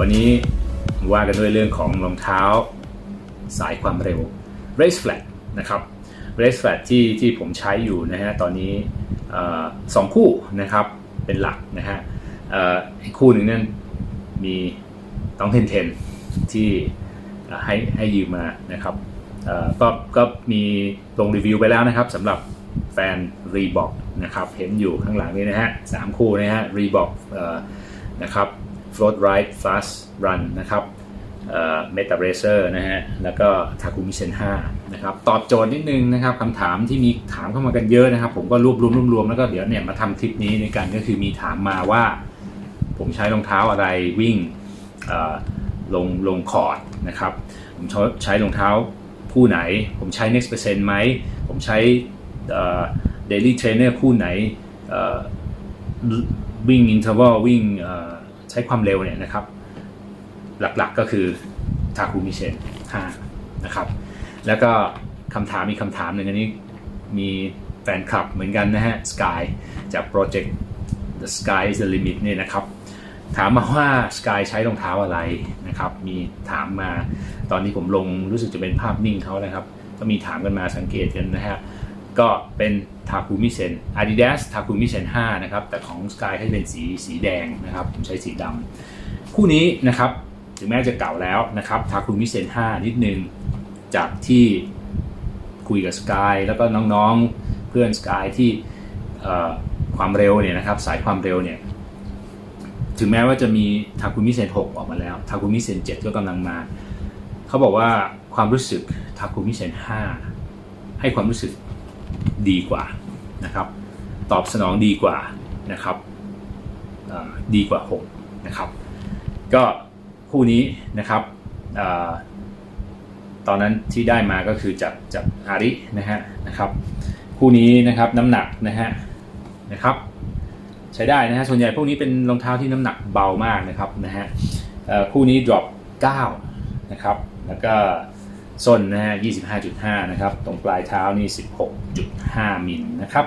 วันนี้ว่ากันด้วยเรื่องของรองเท้าสายความเร็ว Race Flat นะครับ Race Flat ที่ที่ผมใช้อยู่นะฮะตอนนี้สองคู่นะครับเป็นหลักนะฮะอีกคู่หนึ่งนั่นมีต้องเทนเทนที่ให้ให้ยืมมานะครับก็ก็มีลงรีวิวไปแล้วนะครับสำหรับแฟน Reebok นะครับเห็นอยู่ข้างหลังนี้นะฮะสามคู่นะฮะ Reebok เอ่อนะครับ Float Ride Fast Run นะครับเมตาเรเซอร์นะฮะ แล้วก็ทาคุมิเซน5นะครับ ตอบโจทย์นิดนึงนะครับคำถามที่มีถามเข้ามากันเยอะนะครับ ผมก็รวบรวมรวบรวมแล้วก็เดี๋ยวเนี่ยมาทำคลิปนี้ในกันก็คือมีถามมาว่า ผมใช้รองเท้าอะไรวิ่งเอ่อลงลงคอร์ดนะครับ ผมใช้รองเท้าคู่ไหน ผมใช้ next percent ไหม ผมใช้เอ่อ daily trainer คู่ไหนเอ่อวิ่งอินเทอร์วัลวิ่งเอ่อ ช้ความเร็วเนี่ยนะครับ หลักๆก็คือทาคุมิเชน5นะครับ แล้วก็คำถามมีคำถามหนึ่งอันนี้มีแฟนคลับเหมือนกันนะฮะ Sky จากโปรเจกต์ The Sky is the Limit เนี่ยนะครับ ถามมาว่า Sky ใช้รองเท้าอะไรนะครับ มีถามมาตอนนี้ผมลงรู้สึกจะเป็นภาพนิ่งเขานะครับ ก็มีถามกันมาสังเกตกันนะฮะ ก็เป็นทาคุมิเซน Adidas ทาคุมิเซน5นะครับ แต่ของ Sky ให้เป็นสีสีแดงนะครับ ผมใช้สีดำคู่นี้นะครับ ถึงแม้จะเก่าแล้วนะครับทาคุมิเซน5นิดนึง จากที่คุยกับ Sky แล้วก็น้องๆเพื่อน Sky ที่ความเร็วเนี่ยนะครับ สายความเร็วเนี่ยถึงแม้ว่าจะมีทาคุมิเซน6ออกมาแล้วทาคุมิเซน7ก็กำลังมา เขาบอกว่าความรู้สึกทาคุมิเซน5ให้ความรู้สึก ดีกว่านะครับตอบสนองดีกว่านะครับดีกว่า 6 นะครับ ก็คู่นี้นะครับอตอนนั้นที่ได้มาก็คือจากจากอารินะฮะนะครับคู่นี้นะครับน้ำหนักนะฮะนะครับใช้ได้นะฮะส่วนใหญ่พวกนี้เป็นรองเท้าที่น้ำหนักเบามากนะครับนะฮะคู่นี้ drop 9นะครับแล้วก็ ส้นนะฮะ25.5 นะครับ ตรงปลายเท้านี่ 16.5 มิลนะครับ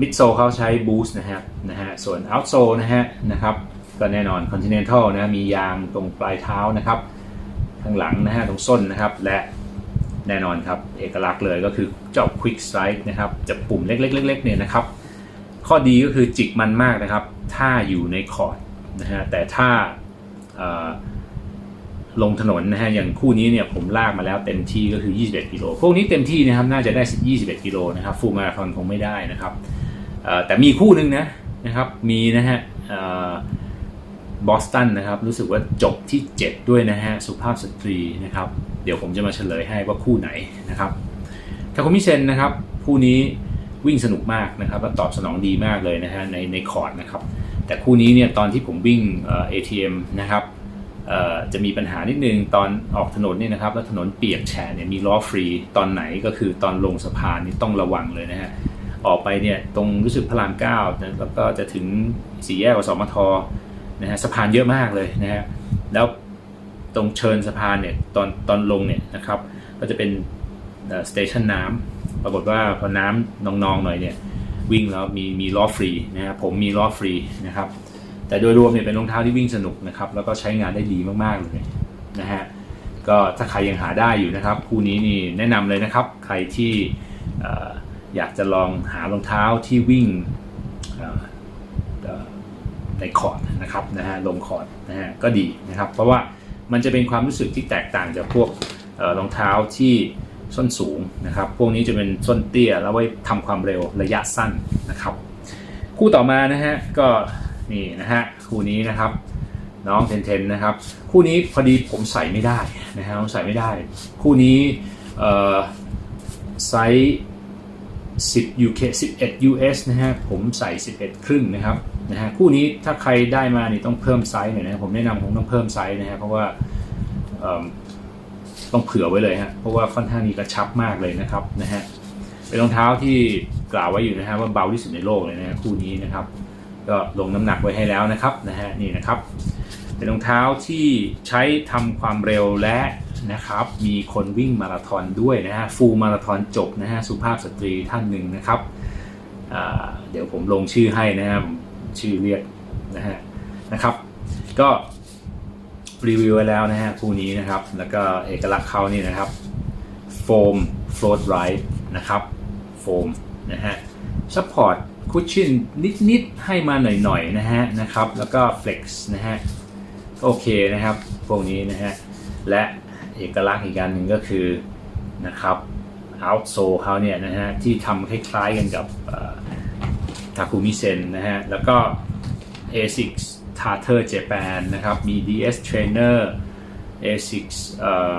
มิดโซเขาใช้บูสต์นะฮะนะฮะส่วนอาท์โซนะฮะนะครับก็แน่นอน Continental นะมียางตรงปลายเท้านะครับข้างหลังนะฮะตรงส้นนะครับ และแน่นอนครับ เอกลักษณ์เลยก็คือเจ้า Quick Strike นะครับจะปุ่มเล็กๆๆๆเนี่ยนะครับ ข้อดีก็คือจิกมันมากนะครับ ถ้าอยู่ในคอร์ดนะฮะแต่ถ้า ลงถนนนะฮะอย่างคู่นี้เนี่ยผมลากมาแล้วเต็มที่ก็คือ 21 กิโลพวกนี้เต็มที่นะครับน่าจะได้ 21 กิโลนะครับฟูลมาราธอนคงไม่ได้นะครับแต่มีคู่หนึ่งนะนะครับมีนะฮะบอสตันนะครับรู้สึกว่าจบที่ 7 ด้วยนะฮะสุภาพสตรีนะครับเดี๋ยวผมจะมาเฉลยให้ว่าคู่ไหนนะครับทาคุมิเซนนะครับคู่นี้วิ่งสนุกมากนะครับและตอบสนองดีมากเลยนะฮะในในคอร์ดนะครับแต่คู่นี้เนี่ยตอนที่ผมวิ่งเอ่อ ATM นะครับ จะมีปัญหานิดนึงตอนออกถนนนี่นะครับแล้วถนนเปียกแฉะเนี่ยมีล้อฟรีตอนไหนก็คือตอนลงสะพานนี่ต้องระวังเลยนะฮะออกไปเนี่ยตรงรู้สึกพระรามเก้าแล้วก็จะถึงสี่แยกอสมทนะฮะสะพานเยอะมากเลยนะฮะแล้วตรงเชิญสะพานเนี่ยตอนตอนลงเนี่ยนะครับก็จะเป็นสเตชันน้ำปรากฏว่าพอน้ำนองๆหน่อยเนี่ยวิ่งแล้วมีมีล้อฟรีนะฮะผมมีล้อฟรีนะครับ แต่โดยรวมเนี่ยเป็นรองเท้าที่วิ่งสนุกนะครับแล้วก็ใช้งานได้ดีมากๆเลยนะฮะก็ถ้าใครยังหาได้อยู่นะครับ คู่นี้นี่แนะนำเลยนะครับ ใครที่อ่อยากจะลองหารองเท้าที่วิ่งในคอร์ดนะครับนะฮะลงคอร์ดนะฮะก็ดีนะครับ เพราะว่ามันจะเป็นความรู้สึกที่แตกต่างจากพวกเอ่อรองเท้าที่ส้นสูงนะครับ พวกนี้จะเป็นส้นเตี้ยแล้วไว้ทำความเร็วระยะสั้นนะครับ คู่ต่อมานะฮะก็ นี่นะฮะคู่นี้นะครับ น้องเทนเทนนะครับ คู่นี้พอดีผมใส่ไม่ได้นะฮะผมใส่ไม่ได้ คู่นี้ไซส์10 UK 11 US นะฮะผมใส่ 11 ครึ่งนะครับนะฮะคู่นี้ถ้าใครได้มานี่ต้องเพิ่มไซส์หน่อยนะผมแนะนำคงต้องเพิ่มไซส์นะฮะเพราะว่าต้องเผื่อไว้เลยฮะเพราะว่าค่อนข้างมีกระชับมากเลยนะครับนะฮะเป็นรองเท้าที่กล่าวไว้อยู่นะฮะว่าเบาที่สุดในโลกเลยนะฮะคู่นี้นะครับ ก็ลงน้ำหนักไว้ให้แล้วนะครับนะฮะนี่นะครับเป็นรองเท้าที่ใช้ทำความเร็วและนะครับ มีคนวิ่งมาราธอนด้วยนะฮะฟูลมาราธอนจบนะฮะสุภาพสตรีท่านหนึ่งนะครับเดี๋ยวผมลงชื่อให้นะครับชื่อเรียกนะฮะนะครับ ก็รีวิวไว้แล้วนะฮะคู่นี้นะครับ แล้วก็เอกลักษณ์เขานี่นะครับโฟม float right นะครับโฟมนะฮะซัพพอร์ต คุชชั่นนิดๆให้มาหน่อยๆนะฮะนะครับ แล้วก็ flex นะฮะโอเคนะครับ พวกนี้นะฮะ และเอกลักษณ์อีกการหนึ่งก็คือนะครับ outsole เขาเนี่ยนะฮะ ที่ทำคล้ายๆกันกับทาคุมิเซนนะฮะ แล้วก็ ASICS Tartar Japan นะครับ มี DS Trainer ASICS เอ่อ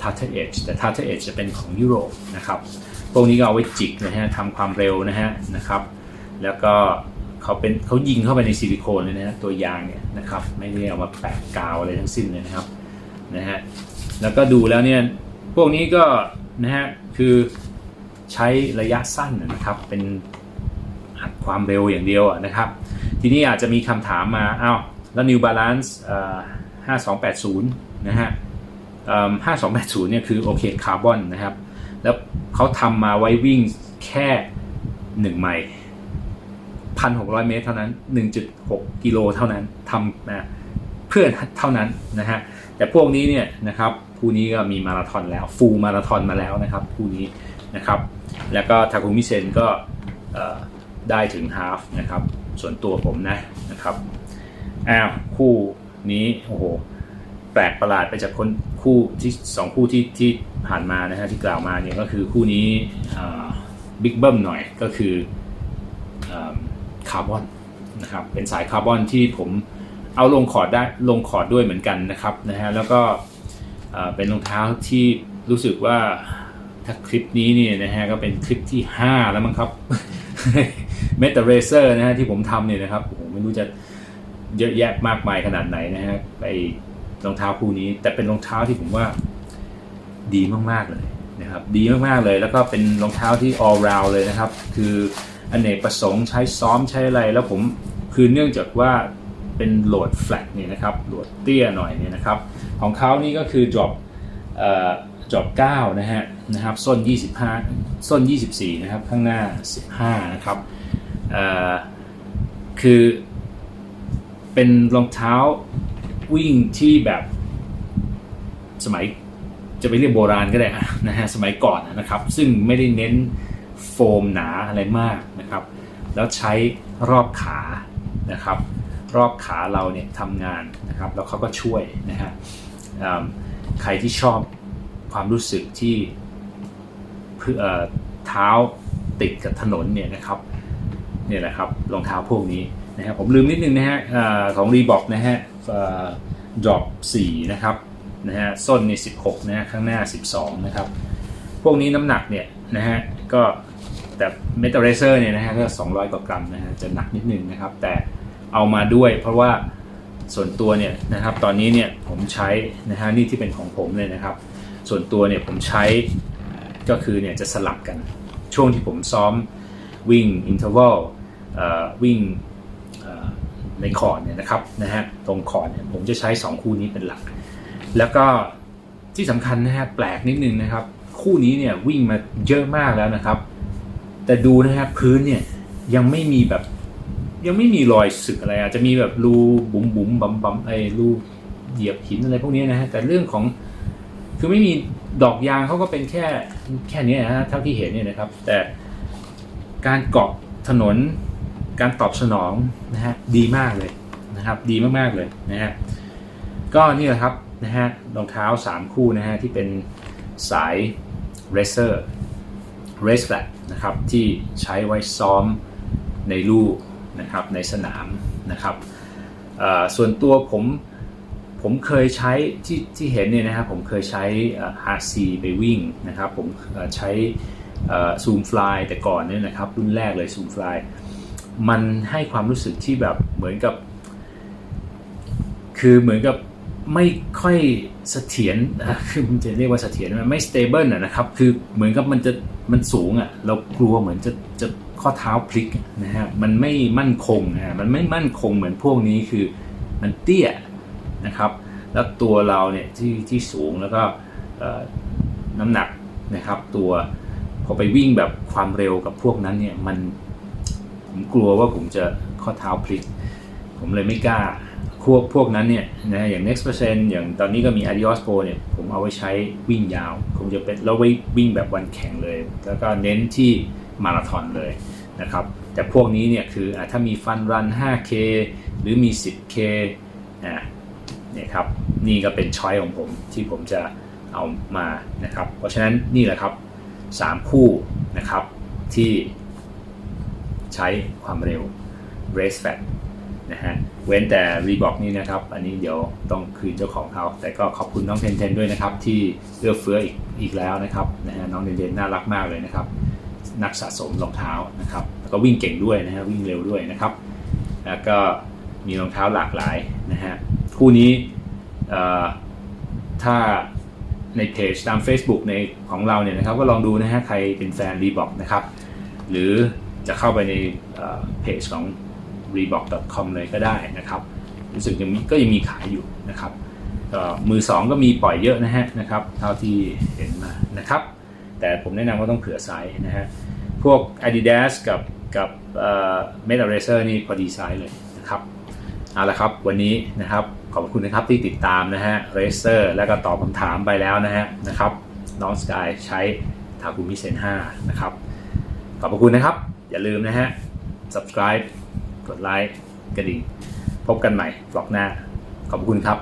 Tartar Edge แต่ Tartar Edge จะเป็นของยุโรปนะครับ พวกนี้ก็เอาไว้จิกนะฮะทำความเร็วนะฮะนะครับ แล้วก็เขาเป็นเขายิงเข้าไปในซิลิโคนเลยนะตัวยางเนี่ยนะครับไม่ได้เอามาแปะกาวอะไรทั้งสิ้นเลยนะครับนะฮะแล้วก็ดูแล้วเนี่ยพวกนี้ก็นะฮะคือใช้ระยะสั้นนะครับเป็นอัดความเร็วอย่างเดียวอะนะครับ ทีนี้อาจจะมีคำถามมาอ้าวแล้ว New Balance เอ่อ5280 นะฮะ5280 เนี่ยคือโอเคคาร์บอนนะครับ แล้วเขาทำมาไว้วิ่งแค่ 1 ไมล์ 1,600 เมตรเท่านั้น 1.6 กิโลเท่านั้นทำนะเพื่อนเท่านั้นนะฮะแต่พวกนี้เนี่ยนะครับคู่นี้ก็มีมาราธอนแล้วฟูลมาราธอนมาแล้วนะครับคู่นี้นะครับ แล้วก็ทาคุมิเซนก็ได้ถึงฮาฟนะครับ ส่วนตัวผมนะนะครับอ้าวคู่นี้โอ้โหแปลกประหลาดไปจากคนคู่ที่สองคู่ที่ที่ผ่านมานะฮะที่กล่าวมาเนี่ยก็คือคู่นี้บิ๊กเบิ้มหน่อยก็คือ คาร์บอนนะครับเป็นสายคาร์บอนที่ผมเอาลงคอร์ดได้ลงคอร์ดด้วยเหมือนกันนะครับนะฮะแล้วก็เป็นรองเท้าที่รู้สึกว่าถ้าคลิปนี้เนี่ยนะฮะก็เป็นคลิปที่ 5 แล้วมั้งครับเมตาเรเซอร์นะฮะที่ผมทำเนี่ยนะครับโอ้โหไม่รู้จะเยอะแยะมากมายขนาดไหนนะฮะไปรองเท้าคู่นี้ แต่เป็นรองเท้าที่ผมว่าดีมากๆเลยนะครับ ดีมากๆเลย แล้วก็เป็นรองเท้าที่ all round เลยนะครับ คือ อเนกประสงค์ใช้ซ้อมใช้อะไร แล้วผมคือเนื่องจากว่าเป็นโหลด flat เนี่ยนะครับโหลดเตี้ยหน่อยเนี่ยนะครับ ของเขานี่ก็คือ drop เอ่อ drop 9นะฮะนะครับส้น 25 ส้น 24 นะครับ ข้างหน้า 15 นะครับคือเป็นรองเท้าวิ่งที่แบบสมัยจะไปเรียกโบราณก็ได้นะฮะสมัยก่อนนะครับ ซึ่งไม่ได้เน้น โฟมหนาอะไรมากนะครับ แล้วใช้รอบขานะครับ รอบขาเราเนี่ยทำงานนะครับ แล้วเขาก็ช่วยนะฮะใครที่ชอบความรู้สึกที่เพื่อเท้าติดกับถนนเนี่ยนะครับนี่แหละครับรองเท้าพวกนี้นะฮะผมลืมนิดนึงนะฮะของรีบอกนะฮะดรอป4นะครับนะฮะส้นใน16นะฮะข้างหน้า 12 นะครับ พวกนี้น้ำหนักเนี่ยนะฮะก็ แต่เมตาเรเซอร์เนี่ยนะฮะก็200กว่ากรัมนะฮะจะหนักนิดนึงนะครับ แต่เอามาด้วยเพราะว่าส่วนตัวเนี่ยนะครับตอนนี้เนี่ยผมใช้นะฮะนี่ที่เป็นของผมเลยนะครับ ส่วนตัวเนี่ยผมใช้ก็คือเนี่ยจะสลับกันช่วงที่ผมซ้อมวิ่งอินเทอร์วัลวิ่งในคอร์ดเนี่ยนะครับนะฮะตรงคอร์ดเนี่ยผมจะใช้ 2 คู่นี้เป็นหลัก แล้วก็ที่สำคัญนะฮะแปลกนิดนึงนะครับ คู่นี้เนี่ยวิ่งมาเยอะมากแล้วนะครับ แต่ดูนะฮะพื้นเนี่ยยังไม่มีแบบ ยังไม่มีรอยสึกอะไรอาจจะมีแบบรูบุ๋มบุ๋มบัมบัมไอ้รูเหยียบหินอะไรพวกนี้นะฮะแต่เรื่องของคือไม่มีดอกยางเขาก็เป็นแค่แค่นี้นะฮะเท่าที่เห็นเนี่ยนะครับ แต่การเกาะถนนการตอบสนองนะฮะดีมากเลยนะครับ ดีมากๆเลยนะฮะก็นี่แหละครับนะฮะรองเท้า 3 คู่นะฮะที่เป็นสาย racer race flat นะครับที่ใช้ไว้ซ้อมในลู่นะครับในสนามนะครับส่วนตัวผมผมเคยใช้ที่ที่เห็นเนี่ยนะครับผมเคยใช้ RC ไปวิ่งนะครับผมใช้เอ่อ Zoom Fly แต่ก่อนเนี่ยนะครับรุ่นแรกเลย Zoom Fly มันให้ความรู้สึกที่แบบเหมือนกับ คือเหมือนกับ ไม่ค่อยเสถียรอะคือมันจะเรียกว่าเสถียรไมไม่ stable อะนะครับ คือเหมือนกับมันจะมันสูงอะ เรากลัวเหมือนจะจะข้อเท้าพลิกนะฮะ มันไม่มั่นคงนะฮะมันไม่มั่นคงเหมือนพวกนี้คือมันเตี้ยนะครับ แล้วตัวเราเนี่ยที่ที่สูงแล้วก็น้ำหนักนะครับ ตัวพอไปวิ่งแบบความเร็วกับพวกนั้นเนี่ยมันผมกลัวว่าผมจะข้อเท้าพลิก ผมเลยไม่กล้า พวกพวกนั้นเนี่ยนะอย่าง next percent อย่างตอนนี้ก็มี adios pro เนี่ยผมเอาไว้ใช้วิ่งยาวคงจะเป็นแล้วไว้วิ่งแบบวันแข่งเลย แล้วก็เน้นที่มาราธอนเลยนะครับแต่พวกนี้เนี่ยคืออถ้ามีฟันรัน 5K หรือมี 10K อะนี่ครับนี่ก็เป็นช้อยของผมที่ผมจะเอามานะครับ เพราะฉะนั้นนี่แหละครับ 3 คู่นะครับที่ใช้ความเร็ว race fat นะฮะเว้นแต่ Reebok นี่นะครับ อันนี้เดี๋ยวต้องคืนเจ้าของเขา แต่ก็ขอบคุณน้องเทนเทนด้วยนะครับ ที่เอื้อเฟื้ออีกอีกแล้วนะครับนะฮะน้องเทนเทนน่ารักมากเลยนะครับ นักสะสมรองเท้านะครับแล้วก็วิ่งเก่งด้วยนะฮะวิ่งเร็วด้วยนะครับ แล้วก็มีรองเท้าหลากหลายนะฮะคู่นี้ถ้าในเพจตาม Facebook ในของเราเนี่ยนะครับก็ลองดูนะฮะใครเป็นแฟน Reebok นะครับ หรือจะเข้าไปในเพจของ r e b o k c o m เลยก็ได้นะครับรู้สึกยังมีก็ยังมีขายอยู่นะครับมือสองก็มีปล่อยเยอะนะฮะนะครับเท่าที่เห็นมานะครับ แต่ผมแนะนำว่าต้องเผื่อไซส์นะฮะพวก Adidas กับกับเอ่อ Meta Racer นี่พอดีไซส์เลยนะครับเอาละครับวันนี้นะครับขอบคุณนะครับที่ติดตามนะฮะ Racer แล้วก็ตอบคำถามไปแล้วนะฮะนะครับน้องสกายใช้ทาคุมิเซน5นะครับขอบคุณนะครับ อย่าลืมนะฮะ subscribe กดไลค์กระดิ่งพบกันใหม่บล็อกหน้า ขอบคุณครับ